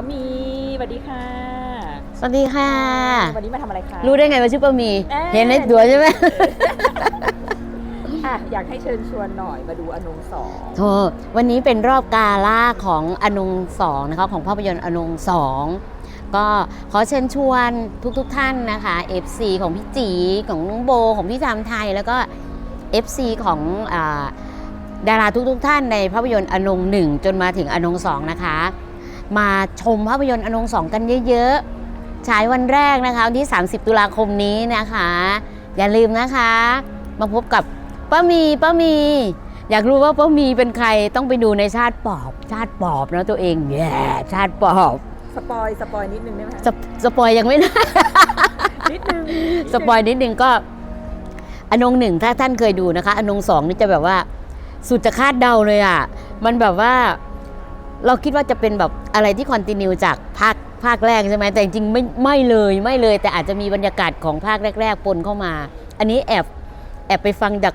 ป้ามีสวัสดีค่ะสวัสดีค่ะ วันนี้มาทำอะไรคะ รู้ได้ไงว่าชื่อป้าหมีเอ๊ะ เห็นในตัวใช่ไหมอะอยากให้เชิญชวนหน่อยมาดูอนงสองโธ่วันนี้เป็นรอบกาล่าของอนงสองนะคะของภาพยนตร์อนงสองก็ขอเชิญชวนทุกๆทท่านนะคะ FC ของพี่จีของน้องโบของพี่จามไทย แล้วก็ FC ของอาดาราทุกๆทท่านในภาพยนตร์อนงหนึ่งจนมาถึงอนงสองนะคะ มาชมภาพยนตร์อนงสองกันเยอะๆ ฉายวันแรกนะคะวันที่ 30 ตุลาคมนี้นะคะ อย่าลืมนะคะ มาพบกับป้ามีป้ามี อยากรู้ว่าป้ามีเป็นใครต้องไปดูในชาติปอบ ชาติปอบนะตัวเองแย่ชาติปอบสปอยสปอยนิดนึงได้ไหมคะสปสปอยยังไม่ได้นิดนึงสปอยนิดนึงก็ อนงหนึ่งถ้าท่านเคยดูนะคะ อนงสองนี่จะแบบว่า สุดจะคาดเดาเลยอะ มันแบบว่า เราคิดว่าจะเป็นแบบอะไรที่คอนติเนียจากภาคภาคแรกใช่ไหมแต่จริงๆไม่ไม่เลยไม่เลย แต่อาจจะมีบรรยากาศของภาคแรก ๆ ปนเข้ามา อันนี้แอบแอบไปฟังจาก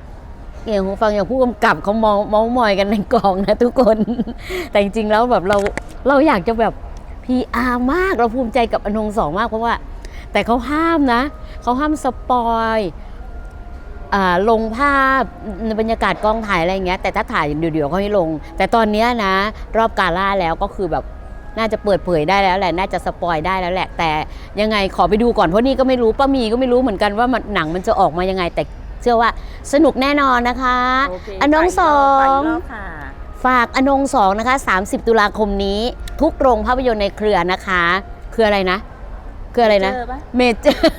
เนี่ยฟังอย่างผู้กำกับเขามองมองมอยกันในกองนะทุกคน แต่จริงๆแล้วแบบเราเราอยากจะแบบ PR มากเราภูมิใจกับอนงสองมากเพราะว่า แต่เขาห้ามนะเขาห้ามสปอย ลงภาพในบรรยากาศกองถ่ายอะไรอย่างเงี้ยแต่ถ้าถ่ายเดี๋ยวๆเขาให้ลง แต่ตอนเนี้ยนะ รอบกาล่าแล้วก็คือแบบน่าจะเปิดเผยได้แล้วแหละน่าจะสปอยได้แล้วแหละ แต่ยังไงขอไปดูก่อนเพราะนี่ก็ไม่รู้ป้ามีก็ไม่รู้เหมือนกันว่ามันหนังมันจะออกมายังไง แต่เชื่อว่าสนุกแน่นอนนะคะโเคอนงสองไปกรอบค่ะฝากอนงสองนะคะ 30 ตุลาคมนี้ ทุกโรงภาพยนตร์ในเครือนะคะ คืออะไรนะ คืออะไรนะเจอปะเมเจอร์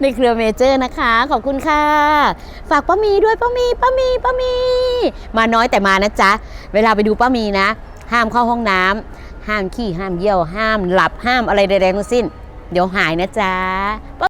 ในเครือเมเจอร์นะคะ ขอบคุณค่ะ ฝากป้ามีด้วยป้ามีป้ามีป้ามี มาน้อยแต่มานะจ๊ะ เวลาไปดูป้ามีนะ ห้ามเข้าห้องน้ำห้ามขี้ห้ามเยี่ยวห้ามหลับห้ามอะไรใดๆทั้งสิ้น เดี๋ยวหายนะจ๊ะ